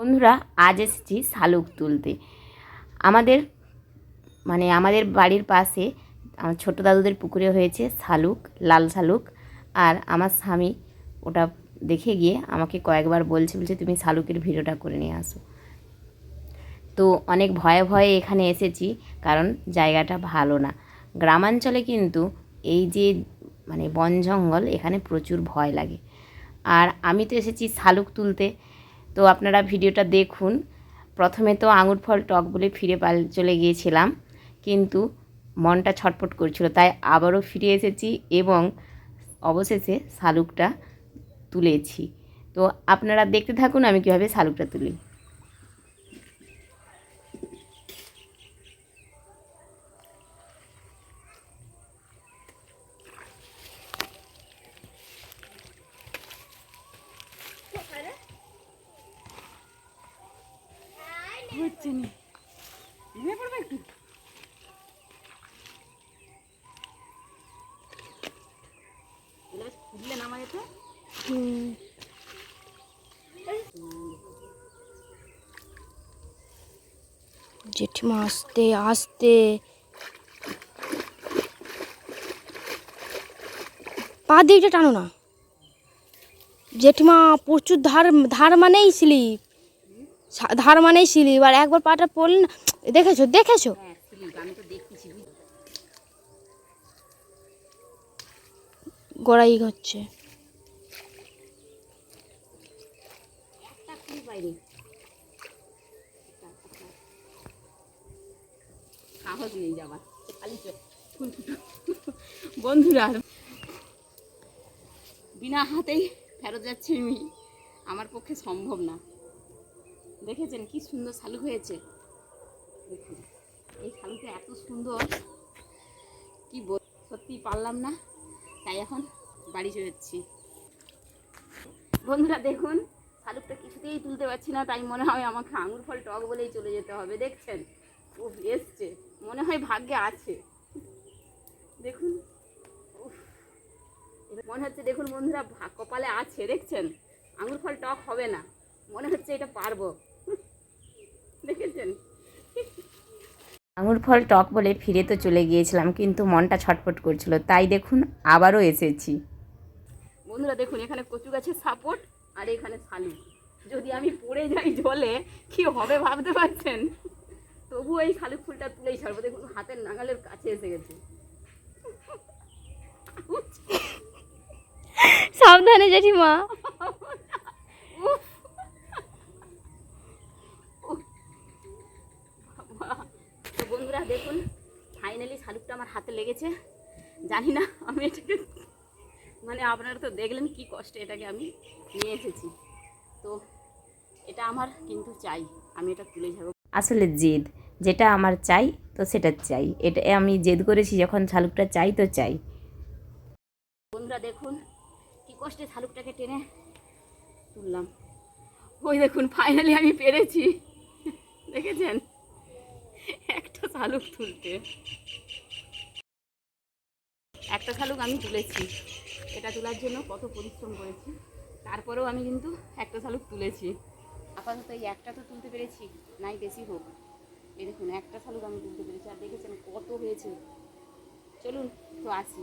বন্ধুরা, আজ এসেছি শালুক তুলতে। আমাদের মানে আমাদের বাড়ির পাশে আমার ছোটো দাদুদের পুকুরে হয়েছে শালুক, লাল শালুক, আর আমার স্বামী ওটা দেখে গিয়ে আমাকে কয়েকবার বলছে বলছে, তুমি শালুকের ভিডিওটা করে নিয়ে আসো। তো অনেক ভয়ে ভয়ে এখানে এসেছি, কারণ জায়গাটা ভালো না। গ্রামাঞ্চলে কিন্তু এই যে মানে বন জঙ্গল, এখানে প্রচুর ভয় লাগে। আর আমি তো এসেছি শালুক তুলতে। তো আপনারা ভিডিওটা দেখুন। প্রথমে তো আঙুর ফল টক বলে ফিরে পাল, চলে গিয়েছিলাম, কিন্তু মনটা ছটপট করছিল, তাই আবারও ফিরে এসেছি এবং অবশেষে শালুকটা তুলেছি। তো আপনারা দেখতে থাকুন আমি কীভাবে শালুকটা তুলি। হচ্ছে না। নেমে পড়বে একটু। জেঠিমা আসতে আসতে। পা দিকটা টানো না। জেঠিমা, প্রচুর ধার ধার মানেই স্লিপ ধার মানেই স্লিপ আর একবার পাটা পড়লে না দেখেছ দেখেছ? হ্যাঁ গড়াই হচ্ছে। সাহস নেই যাবার। বন্ধুরা বিনা হাতেই ফেরত যাচ্ছে আমি। আমার পক্ষে সম্ভব না। দেখেছেন কি সুন্দর শালুক হয়েছে? দেখুন এই শালুকটা এত সুন্দর। কি সত্যি পারলাম না তাই এখন বাড়ি চলে যাচ্ছি। বন্ধুরা দেখুন শালুকটা কিছুতেই তুলতে পারছি না তাই মনে হয় আমাকে আঙুর ফল টক বলেই চলে যেতে হবে দেখছেন? ও এসছে মনে হয় ভাগ্যে আছে। দেখুন উফ, মনে হচ্ছে দেখুন বন্ধুরা কপালে আছে দেখছেন? আঙুর ফল টক হবে না মনে হচ্ছে এটা পারব। আঙুর ফল টক বলে ফিরে তো চলে গিয়েছিলাম কিন্তু মনটা ছটফট করছিল। তাই দেখুন আবারও এসেছি। বন্ধুরা দেখুন এখানে কচু গাছের সাপোর্ট আর এখানে শালু। যদি আমি পড়ে যাই জলে কি হবে ভাবতে পারছেন? তবু এই শালু ফুলটা তুলেই ছাড়বো। দেখুন হাতের নাগালের কাছে এসে গেছে। সাবধানে জেঠিমা। বন্ধুরা দেখুন ফাইনালি শালুকটা আমার হাতে লেগেছে। জানি না আমি এটাকে মানে আপনারা তো দেখলেন কি কষ্টে এটাকে আমি নিয়ে এসেছি। তো এটা আমার কিন্তু চাই আমি এটা তুলে ছাড়বো আসলে জেদ যেটা আমার চাই তো সেটা চাই। এটা আমি জেদ করেছি যখন শালুকটা চাই তো চাই। বন্ধুরা দেখুন কি কষ্টে শালুকটাকে টেনে তুললাম। ওই দেখুন ফাইনালি আমি পেরেছি। দেখেছেন? শালুক তুলতে। একটা শালুক আমি তুলেছি। এটা তোলার জন্য কত পরিশ্রম করেছি। তারপরেও আমি কিন্তু একটা শালুক তুলেছি। আপাতত এই একটা তো তুলতে পেরেছি, নাই বেশি হোক। এই দেখুন, একটা শালুক আমি তুলতে পেরেছি। আর দেখেছেন কত হয়েছে। চলুন, তো আসি।